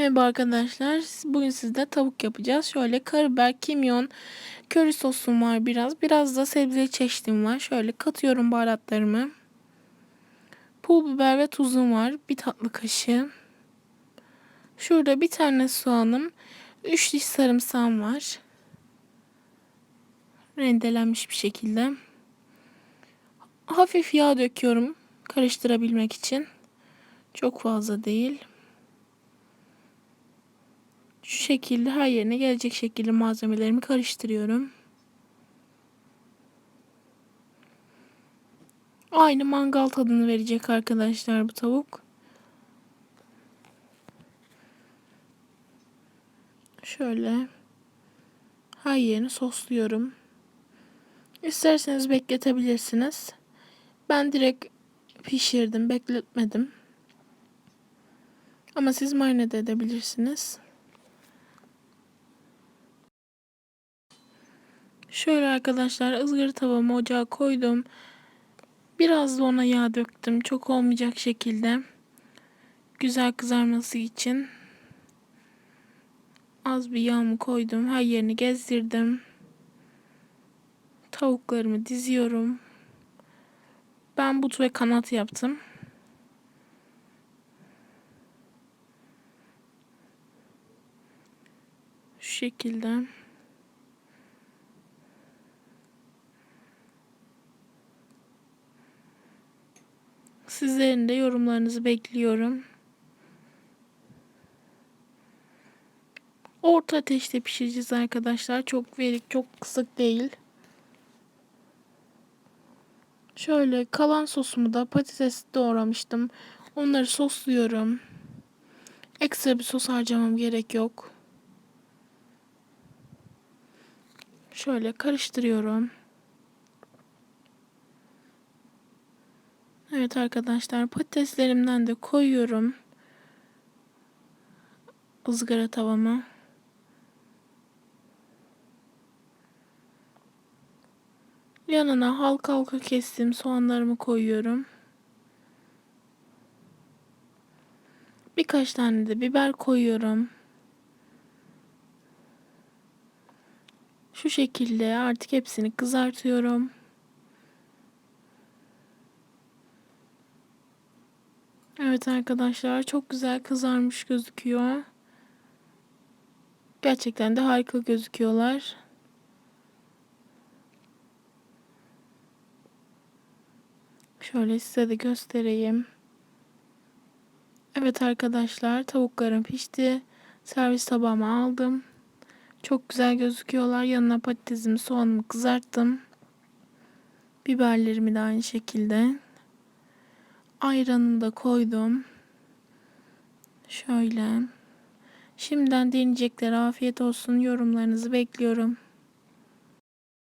Merhaba arkadaşlar. Bugün sizde tavuk yapacağız. Şöyle karabiber, kimyon, köri sosum var biraz. Biraz da sebzeli çeşidim var. Şöyle katıyorum baharatlarımı. Pul biber ve tuzum var. Bir tatlı kaşığı. Şurada bir tane soğanım. 3 diş sarımsağım var. Rendelenmiş bir şekilde. Hafif yağ döküyorum karıştırabilmek için. Çok fazla değil. Şu şekilde her yerine gelecek şekilde malzemelerimi karıştırıyorum. Aynı mangal tadını verecek arkadaşlar bu tavuk. Şöyle her yerini sosluyorum. İsterseniz bekletebilirsiniz. Ben direkt pişirdim, bekletmedim. Ama siz marine de edebilirsiniz. Şöyle arkadaşlar ızgara tavamı ocağa koydum. Biraz da ona yağ döktüm. Çok olmayacak şekilde. Güzel kızarması için. Az bir yağımı koydum. Her yerini gezdirdim. Tavuklarımı diziyorum. Ben but ve kanat yaptım. Şu şekilde. Sizlerin de yorumlarınızı bekliyorum. Orta ateşte pişireceğiz arkadaşlar. Çok verik, çok kısık değil. Şöyle kalan sosumu da patates doğramıştım. Onları sosluyorum. Ekstra bir sos harcamam gerek yok. Şöyle karıştırıyorum. Evet arkadaşlar patateslerimden de koyuyorum. ızgara tavama. Yanına halka halka kestim soğanlarımı koyuyorum. Birkaç tane de biber koyuyorum. Şu şekilde artık hepsini kızartıyorum. Evet arkadaşlar çok güzel kızarmış gözüküyor. Gerçekten de harika gözüküyorlar. Şöyle size de göstereyim. Evet arkadaşlar tavuklarım pişti. Servis tabağıma aldım. Çok güzel gözüküyorlar. Yanına patatesimi soğanımı kızarttım. Biberlerimi de aynı şekilde. Ayranını da koydum. Şöyle. Şimdiden deneyeceklere afiyet olsun. Yorumlarınızı bekliyorum.